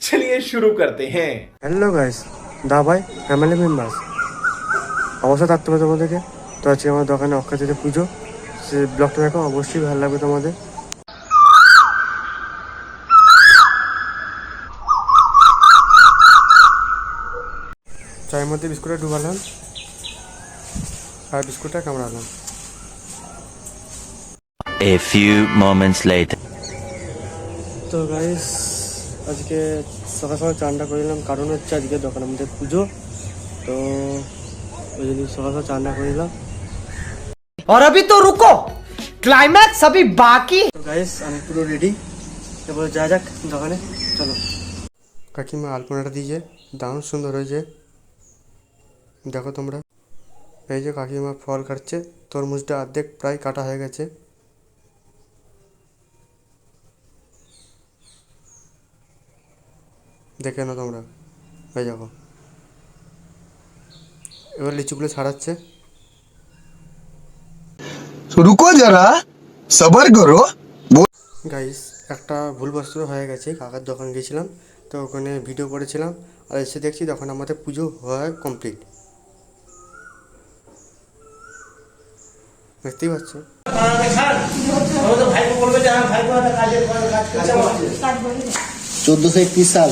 चलिए शुरू करते हैं হ্যালো গাইস দা ভাই ফ্যামিলি মেম্বার্স অবশ্যই থাকতে হবে তোমাদেরকে তো আজকে আমার দোকানে অক্ষাতিতে পুজো সে ব্লগটা দেখো অবশ্যই ভালো লাগবে তোমাদের চায়ের মধ্যে বিস্কুটটা ডুবালাম আর বিস্কুটটা কামড়ালাম A few moments later. তো গাইস আজকে সকাল সকাল চানটা করিলাম কারণ হচ্ছে আজকে দোকানের মধ্যে পুজো তো ওই জন্য সকাল সকাল চানটা করিলাম और अभी तो रुको क्लाइमैक्स अभी बाकी তো গাইস আমি পুরো রেডি এবার যা যাক দোকানে চলো কাকিমা আলপনাটা দিয়েছে দারুণ সুন্দর হয়েছে দেখো তোমরা এই যে কাকিমা ফল কাটছে তরমুজটা অর্ধেক প্রায় কাটা হয়ে গেছে দেখে নাও তোমরা। হয়ে যাব এবার লিচুগুলো ছাড়াচ্ছে। রুকো যারা সবার করো। গাইস একটা ভুলবশত হয়ে গেছে কাকার দোকান গেছিলাম তো ওখানে ভিডিও করেছিলাম আর এসে দেখছি তখন আমাদের পুজো হয় কমপ্লিট দেখতেই পাচ্ছ? চোদ্দোশো একত্রিশ সাল।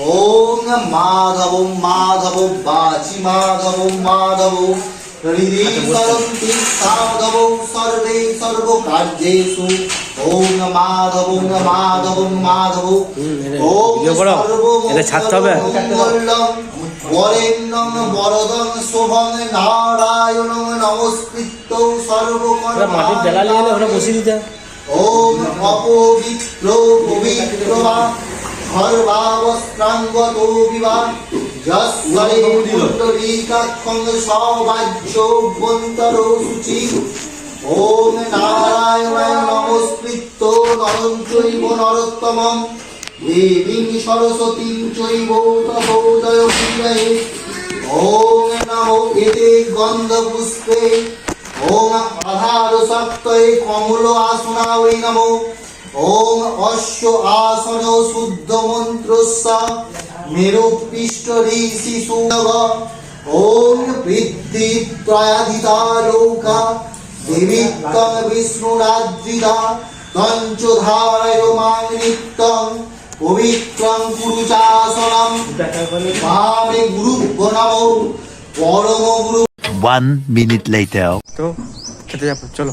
ওম মাধব মাধব বাচি মাধব মাধব হৃদি সাধব সর্বে সর্ব কার্যেষু ওম মাধব মাধব মাধব ওম সর্বমঙ্গলম বরেণ্যং বরদং শুভং নারায়ণং নমস্কৃত্য সর্বকর্মাণি ওম অপবিত্র পবিত্র বা সর্বাবস্ত্রাঙ্গতো বিবা যস্বরে পুণ্ডরীকাক্ষং সবাজ্যোবন্তরো শুচি ওম নারায়ণায় নমস্কৃত্য নরং চৈব নরোত্তমং দেবীং সরস্বতীং চৈব তপোদয় এতে গন্ধপুষ্পে। ওম আধার সপ্তয়ে কমল আসনা নমো। ওম অশ্ব আসন শুদ্ধ মন্ত্রস্য মেরু পৃষ্ঠ ঋষি সুনব ওম বৃদ্ধি ত্রয়াধিতা লৌকা দেবিত্তং বিষ্ণুরাদ্রিতা তঞ্চধারয় মাং নিত্যং পবিত্রং পুরুষাসনম। মামে গুরুভ্য নমো পরম গুরু। One minute later. তো খেতে যাব চলো।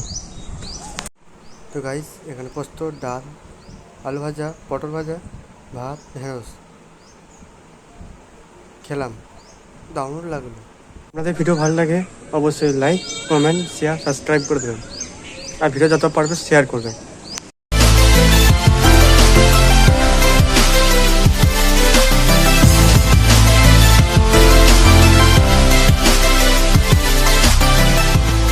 তো গাইস এখানে পোস্ত, ডাল, আলু ভাজা, পটল ভাজা, ভাত, ঢেঁড়স। খেলাম। দারুণ লাগল। আপনাদের ভিডিও ভালো লাগে, অবশ্যই লাইক কমেন্ট শেয়ার সাবস্ক্রাইব করে দেবেন। আর ভিডিও যত পারবে শেয়ার করবেন।